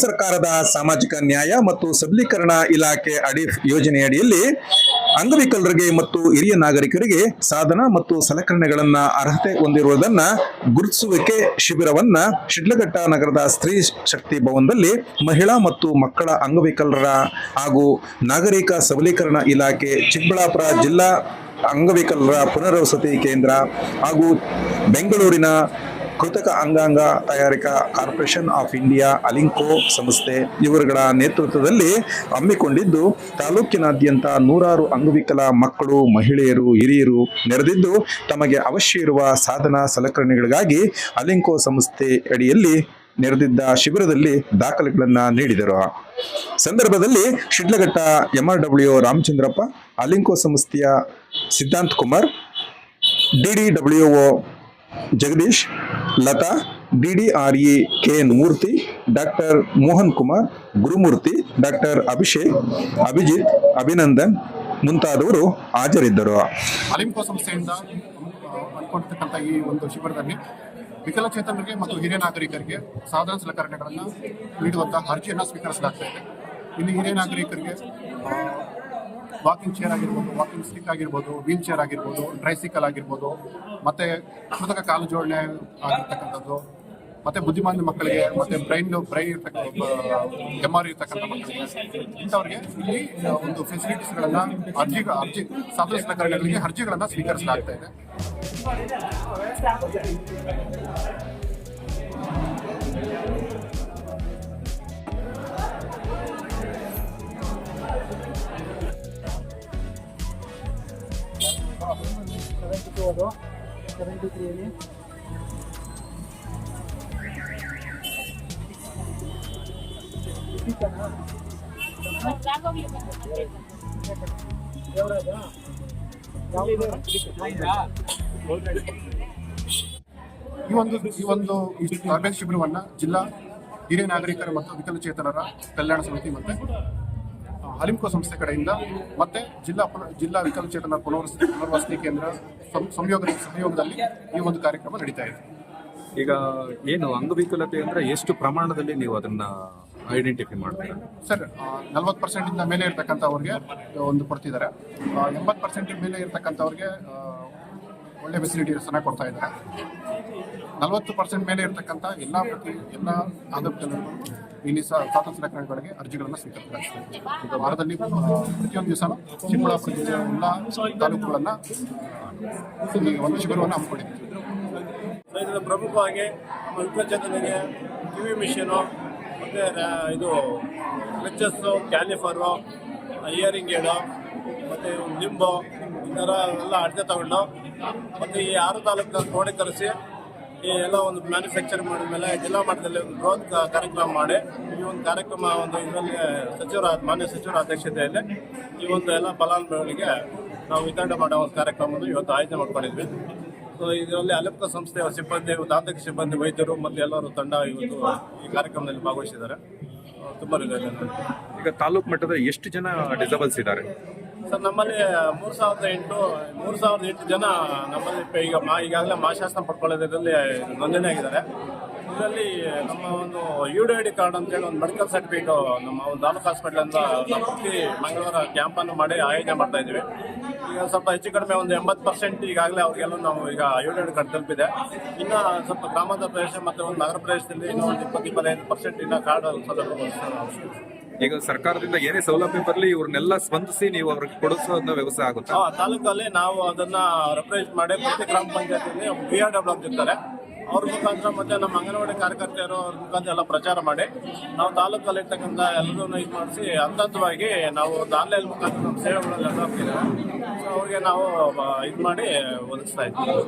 ಸರ್ಕಾರದ ಸಾಮಾಜಿಕ ನ್ಯಾಯ ಮತ್ತು ಸಬಲೀಕರಣ ಇಲಾಖೆ ಅಡಿ ಯೋಜನೆಯಡಿಯಲ್ಲಿ ಅಂಗವಿಕಲರಿಗೆ ಮತ್ತು ಹಿರಿಯ ನಾಗರಿಕರಿಗೆ ಸಾಧನ ಮತ್ತು ಸಲಕರಣೆಗಳನ್ನ ಅರ್ಹತೆ ಹೊಂದಿರುವುದನ್ನ ಗುರುತಿಸುವಿಕೆ ಶಿಬಿರವನ್ನ ಶಿಡ್ಲಘಟ್ಟ ನಗರದ ಸ್ತ್ರೀ ಶಕ್ತಿ ಭವನದಲ್ಲಿ ಮಹಿಳಾ ಮತ್ತು ಮಕ್ಕಳ ಅಂಗವಿಕಲರ ಹಾಗೂ ನಾಗರಿಕ ಸಬಲೀಕರಣ ಇಲಾಖೆ ಚಿಕ್ಕಬಳ್ಳಾಪುರ ಜಿಲ್ಲಾ ಅಂಗವಿಕಲರ ಪುನರ್ವಸತಿ ಕೇಂದ್ರ ಹಾಗೂ ಬೆಂಗಳೂರಿನ ಕೃತಕ ಅಂಗಾಂಗ ತಯಾರಿಕಾ ಕಾರ್ಪೊರೇಷನ್ ಆಫ್ ಇಂಡಿಯಾ, ಅಲಿಂಕೋ ಸಂಸ್ಥೆ ಇವರುಗಳ ನೇತೃತ್ವದಲ್ಲಿ ಹಮ್ಮಿಕೊಂಡಿದ್ದು, ತಾಲೂಕಿನಾದ್ಯಂತ ನೂರಾರು ಅಂಗವಿಕಲ ಮಕ್ಕಳು, ಮಹಿಳೆಯರು, ಹಿರಿಯರು ನೆರೆದಿದ್ದು, ತಮಗೆ ಅವಶ್ಯ ಇರುವ ಸಾಧನ ಸಲಕರಣೆಗಳಿಗಾಗಿ ಅಲಿಂಕೋ ಸಂಸ್ಥೆ ಅಡಿಯಲ್ಲಿ ನೆರೆದಿದ್ದ ಶಿಬಿರದಲ್ಲಿ ದಾಖಲೆಗಳನ್ನು ನೀಡಿದರು. ಸಂದರ್ಭದಲ್ಲಿ ಶಿಡ್ಲಘಟ್ಟ ಎಂಆರ್ ಡಬ್ಲ್ಯೂ ರಾಮಚಂದ್ರಪ್ಪ, ಅಲಿಂಕೋ ಸಂಸ್ಥೆಯ Siddhant Kumar DDWO Jagadish Latha DDRE K N Murthy, doctor Mohan Kumar, Gurumurthy, doctor Abhishek, Abhijit, Abhinandan ಮುಂತಾದವರು ಹಾಜರಿದ್ದರು. ಅಲಿಂಪೋ ಸಂಸ್ಥೆಯಿಂದ ಹಮ್ಮಿಕೊಂಡಿರ್ತಕ್ಕಂಥ ಈ ಒಂದು ಶಿಬಿರದಲ್ಲಿ ವಿಕಲಚೇತನರಿಗೆ ಮತ್ತು ಹಿರಿಯ ನಾಗರಿಕರಿಗೆ ಸಾಧನ ಸಲಕರಣೆಗಳನ್ನು ನೀಡುವಂತಹ ಅರ್ಜಿಯನ್ನು ಸ್ವೀಕರಿಸಲಾಗ್ತಾ ಇದೆ. ಇಲ್ಲಿ ಹಿರಿಯ ನಾಗರಿಕರಿಗೆ ವಾಕಿಂಗ್ ಚೇರ್ ಆಗಿರ್ಬೋದು ವಾಕಿಂಗ್ ಸ್ಟಿಕ್ ಆಗಿರ್ಬೋದು ವೀಲ್ ಚೇರ್ ಆಗಿರ್ಬೋದು ಟ್ರೈಸಿಕಲ್ ಆಗಿರ್ಬೋದು, ಮತ್ತೆ ಕೃತಕ ಕಾಲು ಜೋಡಣೆ ಆಗಿರ್ತಕ್ಕಂಥದ್ದು, ಮತ್ತೆ ಬುದ್ಧಿಮಾನ ಮಕ್ಕಳಿಗೆ, ಮತ್ತೆ ಬ್ರೈನ್ ಬ್ರೈನ್ ಇರ್ತಕ್ಕಂಥ ಎಮ್ಆರ್ ಇರ್ತಕ್ಕಂಥ ಮಕ್ಕಳಿಗೆ. ಇಂಥವ್ರಿಗೆ ಇಲ್ಲಿ ಒಂದು ಫೆಸಿಲಿಟೀಸ್ಗಳನ್ನ ಅರ್ಜಿ ಅರ್ಜಿ, ಸಾಧನ ಸಲಕರಣೆಗಳಿಗೆ ಅರ್ಜಿಗಳನ್ನ ಸ್ವೀಕರಿಸಲಾಗ್ತಾ ಇದೆ. ಈ ಒಂದು ಈ ಒಂದು ಈ ತರಬೇತಿ ಶಿಬಿರವನ್ನ ಜಿಲ್ಲಾ ಹಿರಿಯ ನಾಗರಿಕರ ಮತ್ತು ವಿಕಲಚೇತನರ ಕಲ್ಯಾಣ ಸಮಿತಿ ಮತ್ತೆ ಆ, ಹಲಿಂಕೋ ಸಂಸ್ಥೆ ಕಡೆಯಿಂದ ಮತ್ತೆ ಜಿಲ್ಲಾ ಜಿಲ್ಲಾ ವಿಕಲಚೇತನ ಪುನರ್ವಸತಿ ಪುನರ್ವಸತಿ ಕೇಂದ್ರ ಸಂಯೋಗ ಸಹಯೋಗದಲ್ಲಿ ಈ ಒಂದು ಕಾರ್ಯಕ್ರಮ ನಡೀತಾ ಇದೆ. ಈಗ ಏನು ಅಂಗವಿಕಲತೆ ಅಂದ್ರೆ ಎಷ್ಟು ಪ್ರಮಾಣದಲ್ಲಿ ನೀವು ಅದನ್ನ ಐಡೆಂಟಿಫೈ ಮಾಡ್ತೀರಾ? ಸರ್ ನಲ್ವತ್ತು ಪರ್ಸೆಂಟ್ ಇಂದ ಮೇಲೆ ಇರ್ತಕ್ಕಂಥವ್ರಿಗೆ ಒಂದು ಕೊಡ್ತಿದ್ದಾರೆ. ಎಂಬತ್ತು ಪರ್ಸೆಂಟ್ ಮೇಲೆ ಇರ್ತಕ್ಕಂಥವ್ರಿಗೆ ಒಳ್ಳೆ ಫೆಸಿಲಿಟೀಸನ್ನ ಕೊಡ್ತಾ ಇದ್ದಾರೆ. ನಲವತ್ತು ಪರ್ಸೆಂಟ್ ಮೇಲೆ ಇರತಕ್ಕಂಥ ಎಲ್ಲ ಪ್ರತಿ ಎಲ್ಲ ಅಂಗವಿಕಲರು ಇಲ್ಲಿ ಸಹ ಸ್ವಾತಂತ್ರ್ಯ ಸಲಕರಣೆಗಳಿಗೆ ಅರ್ಜಿಗಳನ್ನು ಸ್ವೀಕರಿಸಲಾಗಿದೆ ವಾರದಲ್ಲಿ ಪ್ರತಿಯೊಂದು ದಿವಸ ಚಿಕ್ಕಬಳ್ಳಾಪುರ ಜಿಲ್ಲೆಯ ಎಲ್ಲ ತಾಲೂಕುಗಳನ್ನು ಒಂದು ಶಿಬಿರವನ್ನು ಹಮ್ಮಿಕೊಂಡಿದ್ದೀವಿ. ಪ್ರಮುಖವಾಗಿ ನಮ್ಮ ಟಿ ವಿ ಮಿಷನು, ಮತ್ತು ಇದು ಕ್ಲಚಸ್ಸು ಕ್ಯಾಲಿಫರು ಇಯರಿಂಗ್ ಏಡು ಮತ್ತು ಲಿಂಬು, ಈ ಥರ ಎಲ್ಲ ಅಳತೆ ತಗೊಂಡು ಮತ್ತು ಈ ಆರು ತಾಲೂಕನ್ನ ಕ್ರೋಢೀಕರಿಸಿ ಈ ಎಲ್ಲ ಒಂದು ಮ್ಯಾನುಫ್ಯಾಕ್ಚರ್ ಮಾಡಿದ ಮೇಲೆ ಜಿಲ್ಲಾ ಮಟ್ಟದಲ್ಲಿ ಒಂದು ಬೃಹತ್ ಕಾರ್ಯಕ್ರಮ ಮಾಡಿ ಈ ಒಂದು ಕಾರ್ಯಕ್ರಮ ಒಂದು ಇದರಲ್ಲಿ ಸಚಿವರ ಮಾನ್ಯ ಸಚಿವರ ಅಧ್ಯಕ್ಷತೆಯಲ್ಲಿ ಈ ಒಂದು ಎಲ್ಲ ಫಲಾನುಭವಿಗಳಿಗೆ ನಾವು ವಿತರಣೆ ಮಾಡೋ ಒಂದು ಕಾರ್ಯಕ್ರಮವನ್ನು ಇವತ್ತು ಆಯೋಜನೆ ಮಾಡ್ಕೊಂಡಿದ್ವಿ. ಸೊ ಇದರಲ್ಲಿ ಅಲಿಪ್ತ ಸಂಸ್ಥೆಯ ಸಿಬ್ಬಂದಿ ತಾಂತ್ರಿಕ ಸಿಬ್ಬಂದಿ, ವೈದ್ಯರು ಮತ್ತು ಎಲ್ಲರೂ ತಂಡ ಇವತ್ತು ಈ ಕಾರ್ಯಕ್ರಮದಲ್ಲಿ ಭಾಗವಹಿಸಿದ್ದಾರೆ. ತುಂಬ ಈಗ ತಾಲೂಕು ಮಟ್ಟದ ಎಷ್ಟು ಜನ ಡಿಸಬಲ್ಸ್ ಇದ್ದಾರೆ? ಸರ್, ನಮ್ಮಲ್ಲಿ ಮೂರು ಸಾವಿರದ ಎಂಟು, ಮೂರು ಸಾವಿರದ ಎಂಟು ಜನ ನಮ್ಮಲ್ಲಿ ಈಗ ಮಾ ಈಗಾಗಲೇ ಮಾಶಾಸನ ಪಡ್ಕೊಳ್ಳೋದ್ರಲ್ಲಿ ನೋಂದಣಿ ಆಗಿದ್ದಾರೆ. ಇದರಲ್ಲಿ ನಮ್ಮ ಒಂದು U D I D card ಅಂತೇಳಿ ಒಂದು ಮೆಡಿಕಲ್ ಸರ್ಟಿಫಿಕೇಟ್ ನಮ್ಮ ಒಂದು ತಾಲೂಕು ಹಾಸ್ಪಿಟ್ಲ್ ಅಂತ ಪ್ರತಿ ಮಂಗಳವಾರ ಕ್ಯಾಂಪನ್ನು ಮಾಡಿ ಆಯೋಜನೆ ಮಾಡ್ತಾ ಇದ್ದೀವಿ. ಈಗ ಸ್ವಲ್ಪ ಹೆಚ್ಚು ಕಡಿಮೆ ಒಂದು ಎಂಬತ್ತು ಪರ್ಸೆಂಟ್ ಈಗಾಗಲೇ ಅವ್ರಿಗೆಲ್ಲ ನಾವು ಈಗ U D I D card ತಲುಪಿದೆ. ಇನ್ನು ಸ್ವಲ್ಪ ಗ್ರಾಮಾಂತರ ಪ್ರದೇಶ ಮತ್ತು ಒಂದು ನಗರ ಪ್ರದೇಶದಲ್ಲಿ ಇನ್ನೂ ಒಂದು ಇಪ್ಪತ್ತು, ಇಪ್ಪತ್ತೈದು ಪರ್ಸೆಂಟ್ ಇನ್ನು ಕಾರ್ಡ್ ಅವಶ್ಯಕ ಈಗ ಸರ್ಕಾರದಿಂದ ಏನೇ ಸೌಲಭ್ಯ ಬರಲಿ, ಇವ್ರನ್ನೆಲ್ಲ ಸ್ಪಂದಿಸಿ ನೀವು ಅವ್ರಿಗೆ ಕೊಡಿಸೋ ವ್ಯವಸ್ಥೆ ಆಗುತ್ತೆ. ತಾಲೂಕಲ್ಲಿ ನಾವು ಅದನ್ನ ರೆಪ್ರೆಸೆಂಟ್ ಮಾಡಿ ಪ್ರತಿ ಗ್ರಾಮ ಪಂಚಾಯತಿಯಲ್ಲಿ ಬಿ ಆರ್ ಡಬ್ಲ್ಯೂ ಇರ್ತಾರೆ ಅವ್ರ ಮುಖಾಂತರ ಮತ್ತೆ ನಮ್ಮ ಅಂಗನವಾಡಿ ಕಾರ್ಯಕರ್ತೆಯರು ಅವ್ರ ಮುಖಾಂತರ ಎಲ್ಲ ಪ್ರಚಾರ ಮಾಡಿ, ನಾವು ತಾಲೂಕಲ್ಲಿ ಇರ್ತಕ್ಕಂಥ ಎಲ್ಲರೂ ಇದು ಮಾಡಿಸಿ ಹಂತ ಹಂತವಾಗಿ ನಾವು ಒಂದು ಆನ್ಲೈನ್ ಮುಖಾಂತರ ನಮ್ಮ ಸೇವೆಗಳೆಲ್ಲ ಹಾಕ್ತಿದ್ದೇವೆ ಸೊ ಅವ್ರಿಗೆ ನಾವು ಇದು ಮಾಡಿ ಒದಗಿಸ್ತಾ ಇದ್ದೀವಿ.